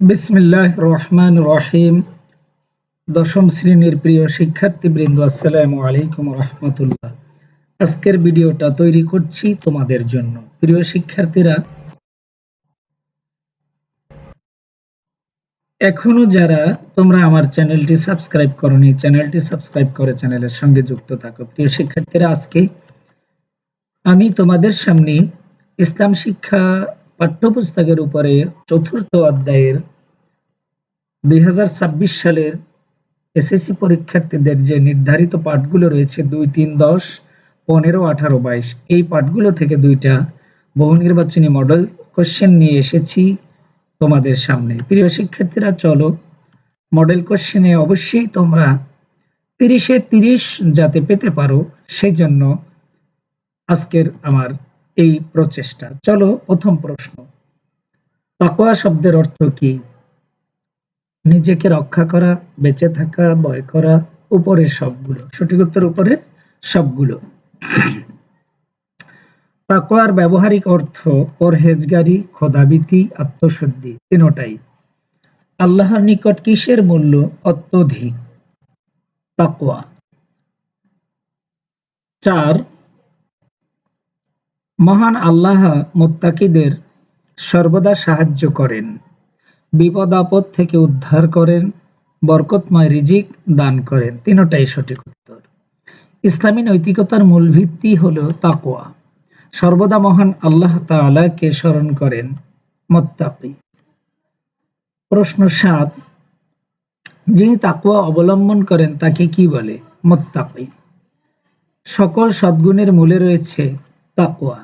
বিসমিল্লাহ রহমান রহিম। দশম শ্রেণির প্রিয় শিক্ষার্থীবৃন্দ, আসসালামু আলাইকুম রহমতুল্লাহ। আজকের ভিডিওটা তৈরি করছি তোমাদের জন্য। প্রিয় শিক্ষার্থীরা, এখনও যারা তোমরা আমার চ্যানেলটি সাবস্ক্রাইব করনি, চ্যানেলটি সাবস্ক্রাইব করে চ্যানেলের সঙ্গে যুক্ত থাকো। প্রিয় শিক্ষার্থীরা, আজকে আমি তোমাদের সামনে ইসলাম শিক্ষা পাঠ্যপুস্তকের উপরে চতুর্থ অধ্যায়ের দুই হাজার ছাব্বিশ সালের এসএসসি পরীক্ষার্থীদের যে নির্ধারিত পাঠগুলো রয়েছে দুই, তিন, দশ, পনেরো, আঠারো, বাইশ, এই পাঠগুলো থেকে দুইটা বহু নির্বাচনী মডেল কোশ্চেন নিয়ে এসেছি তোমাদের সামনে। প্রিয় শিক্ষার্থীরা, চলো মডেল কোশ্চেনে অবশ্যই তোমরা তিরিশে তিরিশ যাতে পেতে পারো সেই জন্য আজকের আমার এই প্রচেষ্টা। চলো প্রথম প্রশ্ন। তাকোয়া শব্দের অর্থ কি? নিজেকে রক্ষা করা, বেঁচে থাকা, ভয় করা, উপরের সবগুলো। সঠিক উত্তর উপরে সবগুলো। তাকোয়ার ব্যবহারিক অর্থ পরহেজগারি খোদাবিতি আত্মশুদ্ধি, তিনোটাই। আল্লাহর নিকট কিসের মূল্য? অত্যধিক। তাকোয়া চার মহান আল্লাহ মোত্তাকিদের সর্বদা সাহায্য করেন, বিপদ আপদ থেকে উদ্ধার করেন, বরকতময় রিজিক দান করেন। তিনটাই সঠিক উত্তর। ইসলামী নৈতিকতার মূল ভিত্তি হল তাকোয়া সর্বদা মহান আল্লাহ তালাকে স্মরণ করেন মোত্তাকি। প্রশ্ন সাত, যিনি তাকুয়া অবলম্বন করেন তাকে কি বলে? মোত্তাকি। সকল সদ্গুণের মূলে রয়েছে তাকুয়া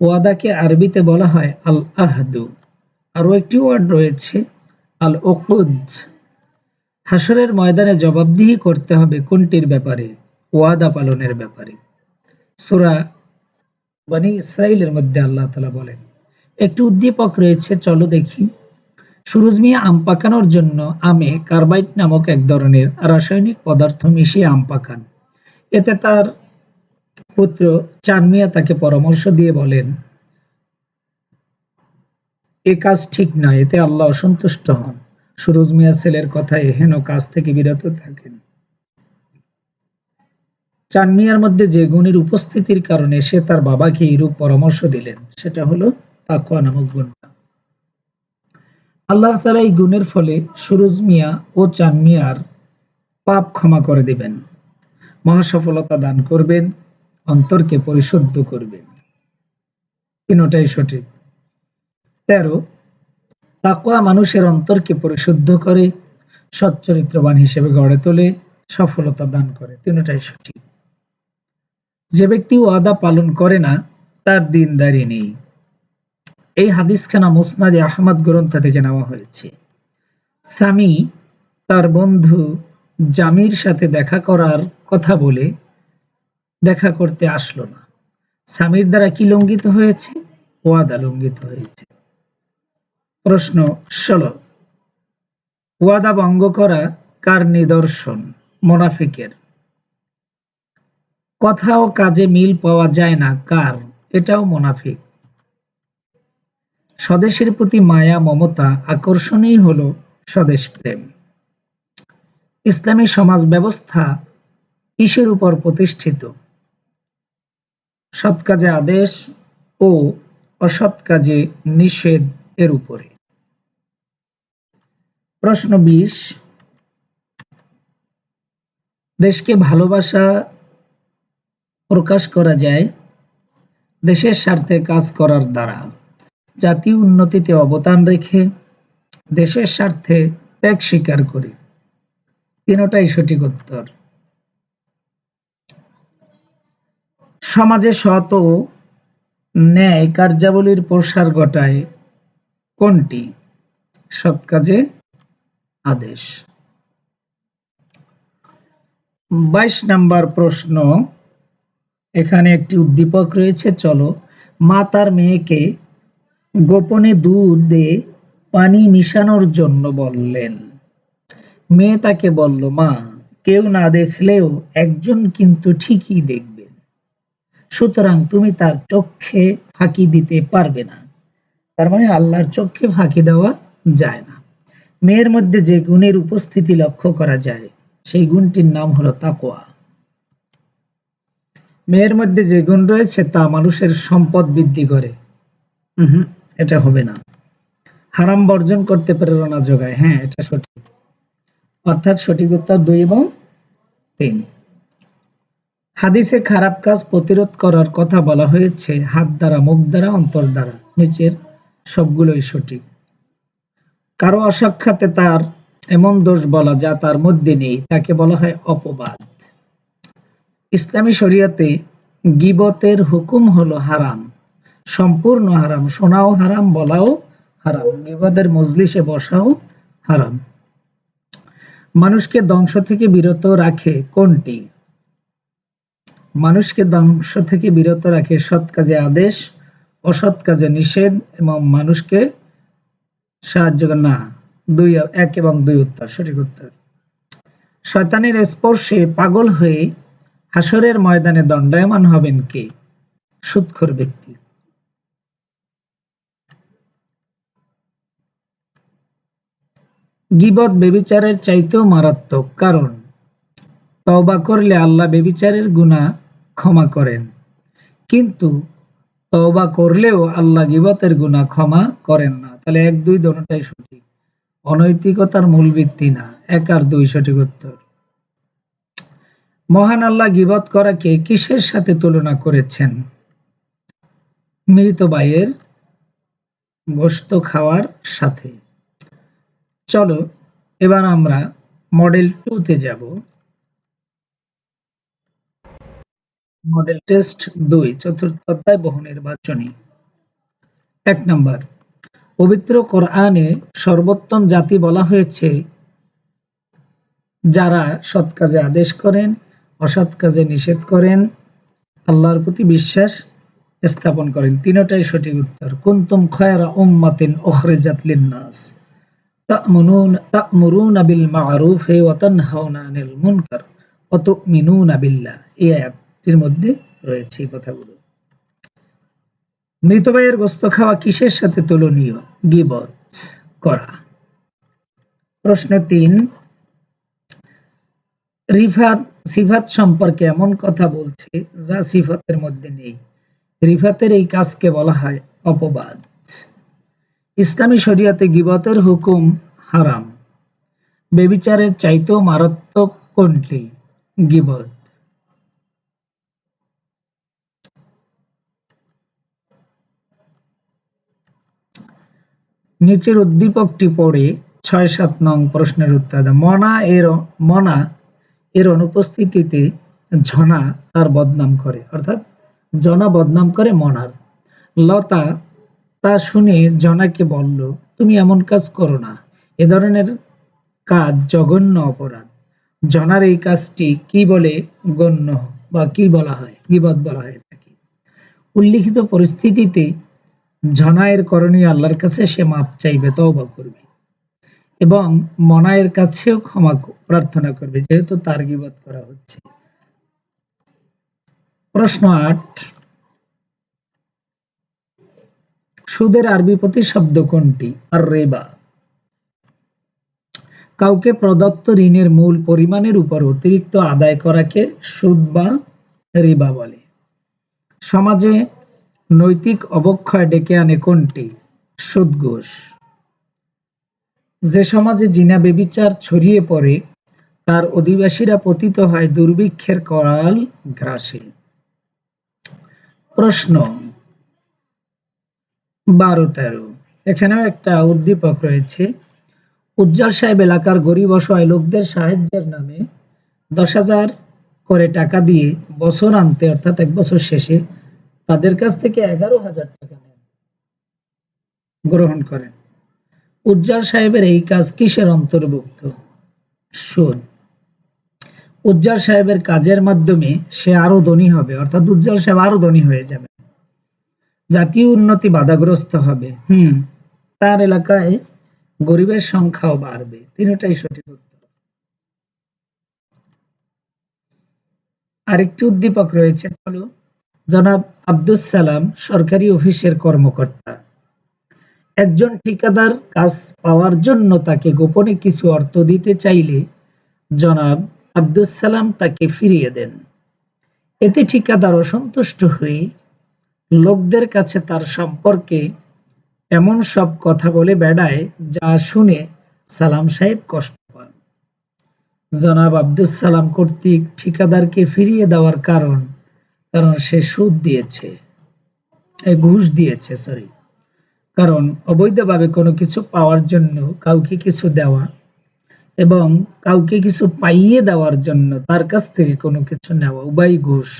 ওয়াদাকে আরবিতে বলা হয় আল আহদু আরও একটি ওয়ার্ড রয়েছে আল ওকুদ হাসরের ময়দানে জবাবদিহি করতে হবে কোনটির ব্যাপারে? ওয়াদা পালনের ব্যাপারে। সুরা বানি ইসরায়েলের মধ্যে আল্লাহ তালা বলেন, একটি উদ্দীপক রয়েছে, চলো দেখি। সুরুজ মিয়া আম পাকানোর জন্য আমে কার্বাইট নামক এক ধরনের রাসায়নিক পদার্থ মিশিয়ে আম পাকান। এতে তার পুত্র চানমিয়া তাকে পরামর্শ দিয়ে বলেন, এ কাজ ঠিক নয় এতে আল্লাহ অসন্তুষ্ট হন। সুরুজ মিয়া ছেলের কথায় হেন কাজ থেকে বিরত থাকেন। চানমিয়ার মধ্যে যে গুণের উপস্থিতির কারণে সে তার বাবাকে এইরূপ পরামর্শ দিলেন, সেটা হলো তাকুয়া নামক গুণটা আল্লাহ তালা এই গুণের ফলে সুরুজ মিয়া ও চানমিয়ার পাপ ক্ষমা করে দিবেন। মহাসফলতা দান করবেন অন্তরকে পরিশুদ্ধ করবেন তিনটাই সঠিক। তেরো তাকোয়া মানুষের অন্তরকে পরিশুদ্ধ করে সচ্চরিত্রবান হিসেবে গড়ে তোলে, সফলতা দান করে। তিনটাই সঠিক। যে ব্যক্তি ওয়াদা পালন করে না, তার দিনদারি নেই। এই হাদিসখানা মুসনাদে আহমদ গ্রন্থ থেকে নেওয়া হয়েছে। স্বামী তার বন্ধু জামির সাথে দেখা করার কথা বলে দেখা করতে আসলো না। স্বামীর দ্বারা কি লঙ্ঘিত হয়েছে? ওয়াদা লঙ্ঘিত হয়েছে। প্রশ্ন ষোলো। ওয়াদা ভঙ্গ করা কার নিদর্শন? মোনাফিকের। কথা ও কাজে মিল পাওয়া যায় না, কার? এটাও মোনাফিক। স্বদেশের প্রতি মায়া, মমতা আকর্ষণই হলো স্বদেশ প্রেম। ইসলামী সমাজ ব্যবস্থা কিসের উপর প্রতিষ্ঠিত? সৎ কাজে আদেশ ও অসৎ কাজে নিষেধ এর উপরে। প্রশ্ন বিশ, দেশকে ভালোবাসা প্রকাশ করা যায় দেশের স্বার্থে কাজ করার দ্বারা। জাতীয় উন্নতিতে অবদান রেখে দেশের স্বার্থে ত্যাগ স্বীকার করে। তিনটাই সঠিক উত্তর। সমাজে ও ন্যায় কার্যাবলীর প্রসার ঘটায় কোনটি? সৎ কাজে আদেশ। বাইশ নাম্বার প্রশ্ন। এখানে একটি উদ্দীপক রয়েছে, চলো। মা তার মেয়েকে গোপনে দুধে পানি মিশানোর জন্য বললেন। মেয়ে তাকে বলল, মা, কেউ না দেখলেও একজন কিন্তু ঠিকই দেখবেন সুতরাং তুমি তার চোখে ফাঁকি দিতে পারবে না। তার মানে আল্লাহর চোখে ফাঁকি দেওয়া যায় না। মেয়ের মধ্যে যে গুণের উপস্থিতি লক্ষ্য করা যায়, সেই গুণটির নাম হলো তাকোয়া মেয়ের মধ্যে যে গুণ রয়েছে, তা মানুষের সম্পদ বৃদ্ধি করে। এটা হবে না। হারাম বর্জন করতে প্রেরণা যোগায়। হ্যাঁ এটা সঠিক। অর্থাৎ সঠিক উত্তর দুই এবং তিন। হাদিসে খারাপ কাজ প্রতিরোধ করার কথা বলা হয়েছে, হাত দ্বারা, মুখ দ্বারা, অন্তর দ্বারা। নিচের সবগুলোই সঠিক। কারও অসাক্ষাতে তার এমন দোষ বলা যা তার মধ্যে নেই, তাকে বলা হয় অপবাদ। ইসলামী শরিয়াতে গিবতের হুকুম হলো হারাম। সম্পূর্ণ হারাম, শোনাও হারাম, বলাও হারাম। গিবতের মজলিসে বসাও হারাম। মানুষকে ধ্বংস থেকে বিরত রাখে কোনটি? মানুষকে ধ্বংস থেকে বিরত রাখে সৎ কাজে আদেশ, অসৎ কাজে নিষেধ এবং মানুষকে সাহায্য না, দুই, এক এবং দুই উত্তর, সঠিক উত্তর। শয়তানের স্পর্শে পাগল হয়ে হাসরের ময়দানে দণ্ডায়মান হবেন কে? সুৎখর ব্যক্তি। গিবত বেবিচারের চাইতেও মারাত্মক। কারণ, তওবা করলে আল্লাহ বেবিচারের গুণা ক্ষমা করেন। কিন্তু তওবা করলেও আল্লাহ গিবতের গুণা ক্ষমা করেন না। তাহলে এক, দুই দোনোটাই সঠিক। অনৈতিকতার মূল ভিত্তি না। এক আর দুই সঠিক উত্তর। মহান আল্লাহ গিবত করাকে কিসের সাথে তুলনা করেছেন? মৃত বাইয়ের গোস্ত খাওয়ার সাথে। চলো, এবার আমরা মডেল টুতে যাব। মডেল টেস্ট দুই চতুর্থ অধ্যায় বহু নির্বাচনী। এক নম্বর, পবিত্র কোরআনে সর্বোত্তম জাতি বলা হয়েছে, যারা সৎ কাজে আদেশ করেন, অসৎ কাজে নিষেধ করেন, আল্লাহর প্রতি বিশ্বাস স্থাপন করেন। তিনটাই সঠিক উত্তর, কুন্তুম খয়রা উম্মাতিন ওখরেজাত লিন্নাস, তা'মুনুন, তা'মুরুনা বিল মা'রুফ ওয়া তানহাউনা আনিল মুনকার, ওয়া তু'মিনুনা বিল্লাহ। এই আয়াতটির মধ্যে রয়েছে এই কথাগুলো। মৃত ভাইয়ের গোস্ত খাওয়া কিসের সাথে তুলনীয়? গিবত করা। প্রশ্ন তিন, রিফাত, সিফাত সম্পর্কে এমন কথা বলছে যা সিফাতের মধ্যে নেই। রিফাতের এই কাজকে বলা হয় অপবাদ। ইসলামী শরিয়াতে গিবতের হুকুম হারাম। বেবিচারের চাইতেও মারাত্মক কোনটি? গিবত। নিচের উদ্দীপকটি পড়ে ছয় সাত নং প্রশ্নের উত্তর মনা এর মনা এর অনুপস্থিতিতে ঝনা তার বদনাম করে, অর্থাৎ জনা বদনাম করে মনার। লতা তা শুনে জনাকে বলল, তুমি এমন কাজ করো না। এ ধরনের কাজ জঘন্য অপরাধ। জনার এই কাজটি কি বলে গণ্য বা কি বলা হয়? গিবত বলা হয় উল্লিখিত পরিস্থিতিতে ঝনায়ের করণীয় আল্লাহর কাছে সে মাপ চাইবে, তওবা করবে। এবং মনায়ের কাছেও ক্ষমা প্রার্থনা করবে, যেহেতু তার গিবত করা হচ্ছে। প্রশ্ন আট, সুদের আরবি প্রতিশব্দ কোনটি? আর রেবা কাউকে প্রদত্ত ঋণের মূল পরিমাণের উপর অতিরিক্ত আদায় করাকে সুদ বা রিবা বলে। সমাজে নৈতিক অবক্ষয় ডেকে আনে কোনটি? সুদ যে সমাজে জিনা বেবিচার ছড়িয়ে পড়ে, তার অধিবাসীরা পতিত হয় দুর্ভিক্ষের করাল গ্রাসে। প্রশ্ন, বারো তেরো। এখানেও একটা উদ্দীপক রয়েছে। উজ্জ্বল সাহেব এলাকার গরিব অসহায় লোকদের সাহায্যের নামে দশ হাজার করে টাকা দিয়ে বছর আনতে, অর্থাৎ এক বছর শেষে তাদের কাছ থেকে এগারো হাজার টাকা নেন। গ্রহণ করেন। উজ্জ্বল সাহেবের এই কাজ কিসের অন্তর্ভুক্ত? সুদ উজ্জ্বল সাহেবের কাজের মাধ্যমে সে আরও ধনী হবে, অর্থাৎ উজ্জ্বল সাহেব আরও ধনী হয়ে যাবে। জাতীয় উন্নতি বাধাগ্রস্ত হবে। হুম, তার এলাকায় গরিবের সংখ্যাও বাড়বে। তিনটাই সঠিক উত্তর। আরেকটি উদ্দীপক রয়েছে, চলো। জনাব আব্দুস সালাম সরকারি অফিসের কর্মকর্তা। একজন ঠিকাদার কাজ পাওয়ার জন্য তাকে গোপনে কিছু অর্থ দিতে চাইলে জনাব আব্দুস সালাম তাকে ফিরিয়ে দেন। এতে ঠিকাদার অসন্তুষ্ট হয়ে লোকদের কাছে তার সম্পর্কে এমন সব কথা বলে বেড়ায় যা শুনে সালাম সাহেব কষ্ট পান। জনাব আব্দুস সালাম কর্তৃক ঠিকাদারকে ফিরিয়ে দেওয়ার কারণ কারণ সে সুদ দিয়েছে ঘুষ দিয়েছে সরি কারণ অবৈধভাবে কোনো কিছু পাওয়ার জন্য কাউকে কিছু দেওয়া এবং কাউকে কিছু পাইয়ে দেওয়ার জন্য তার কাছ থেকে কোনো কিছু নেওয়া, উভয় ঘুষ।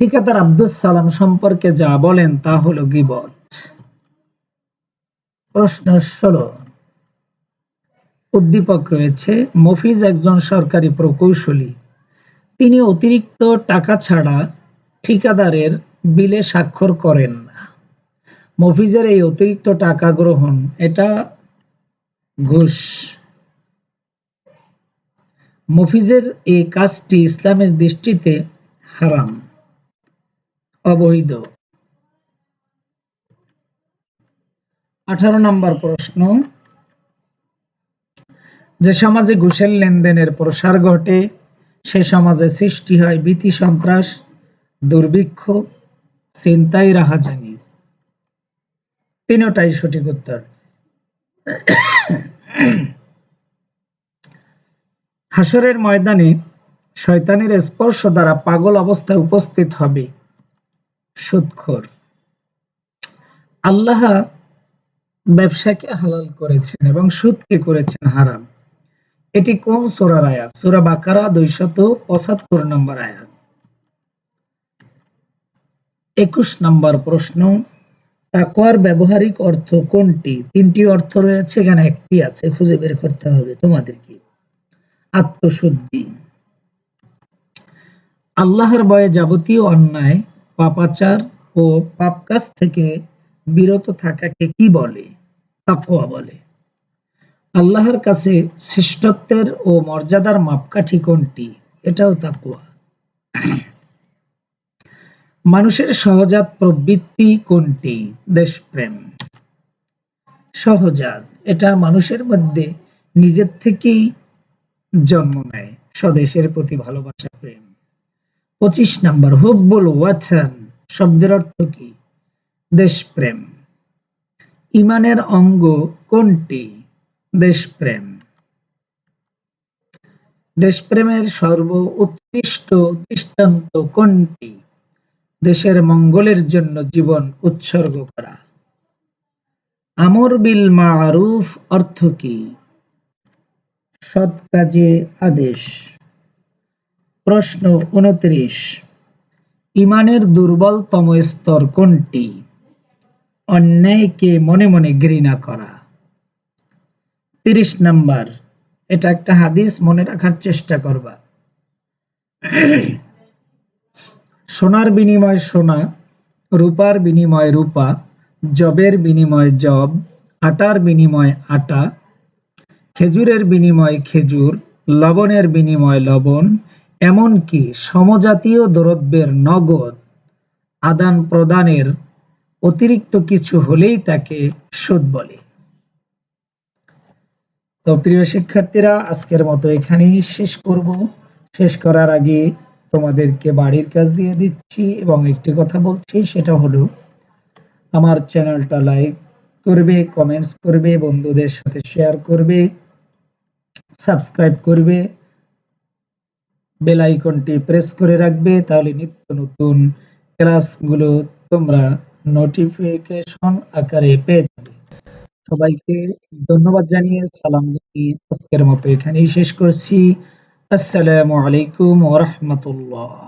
ঠিকাদার আব্দুস সালাম সম্পর্কে যা বলেন তা হলো গিবত। প্রশ্ন ষোলো। উদ্দীপক রয়েছে, মফিজ একজন সরকারি প্রকৌশলী। তিনি অতিরিক্ত টাকা ছাড়া ঠিকাদারের বিলে স্বাক্ষর করেন না। মফিজের এই অতিরিক্ত টাকা গ্রহণ, এটা ঘুষ। মফিজের এই কাজটি ইসলামের দৃষ্টিতে হারাম, অবৈধ। আঠারো নম্বর প্রশ্ন, যে সমাজে ঘুষের লেনদেনের প্রসার ঘটে সে সমাজে সৃষ্টি হয় ভীতি, সন্ত্রাস, দুর্ভিক্ষ, চিন্তাই রাহাজানি। তিনটাই সঠিক উত্তর। হাসরের ময়দানে শয়তানের স্পর্শ দ্বারা পাগল অবস্থায় উপস্থিত হবে সুৎখর। আল্লাহ ব্যবসাকে হালাল করেছেন এবং সুদকে করেছেন হারাম। এটি কোন সোরার আয়াত? সোরা বাকারা দুইশত পঁচাত্তর নম্বর আয়াত। একুশ নম্বর প্রশ্ন, তাকওয়ার ব্যবহারিক অর্থ কোনটি? তিনটি অর্থ রয়েছে, এখানে একটি আছে, খুঁজে বের করতে হবে তোমাদেরকে। আত্মশুদ্ধি। আল্লাহর বয়ে যাবতীয় অন্যায়, পাপাচার ও পাপ কাজ থেকে বিরত থাকাকে কি বলে? তাকওয়া বলে। আল্লাহর কাছে শ্রেষ্ঠত্বের ও মর্যাদার মাপকাঠি কোনটি? এটাও তাকুয়া মানুষের সহজাত প্রবৃত্তি কোনটি? দেশপ্রেম। সহজাত। এটা মানুষের মধ্যে নিজের থেকেই জন্ম নেয়, স্বদেশের প্রতি ভালোবাসা, প্রেম। পঁচিশ নাম্বার, হুব্বুল ওয়াথান। শব্দের অর্থ কি? দেশপ্রেম। ইমানের অঙ্গ কোনটি? দেশপ্রেম। দেশপ্রেমের সর্ব উৎকৃষ্ট দৃষ্টান্ত কোনটি? দেশের মঙ্গলের জন্য জীবন উৎসর্গ করা। আমর বিল মারুফ অর্থ কি? সৎ কাজে আদেশ। প্রশ্ন উনত্রিশ। ইমানের দুর্বলতম স্তর কোনটি? অন্যায়কে মনে মনে ঘৃণা করা। তিরিশ নাম্বার। এটা একটা হাদিস, মনে রাখার চেষ্টা করবা। সোনার বিনিময় সোনা, রূপার বিনিময় রূপা জবের বিনিময় জব আটার বিনিময় আটা, খেজুরের বিনিময় খেজুর, লবণের বিনিময় লবণ, এমনকি সমজাতীয় দ্রব্যের নগদ আদান প্রদানের অতিরিক্ত কিছু হলেই তাকে সুদ বলে। তো প্রিয় শিক্ষার্থীরা, আজকের মতো এখানেই শেষ করব। শেষ করার আগে তোমাদেরকে বাড়ির কাজ দিয়ে দিচ্ছি এবং একটি কথা বলছি, সেটা হলো, আমার চ্যানেলটা লাইক করবে, কমেন্টস করবে, বন্ধুদের সাথে শেয়ার করবে, সাবস্ক্রাইব করবে, বেল আইকনটি প্রেস করে রাখবে, তাহলে নিত্য নতুন ক্লাসগুলো তোমরা নোটিফিকেশন আকারে পেয়ে যাবে। সবাইকে ধন্যবাদ জানিয়ে সালাম জানিয়ে আজকের মতো এখানেই শেষ করছি। আসসালামু আলাইকুম ওরহমতুল্লাহ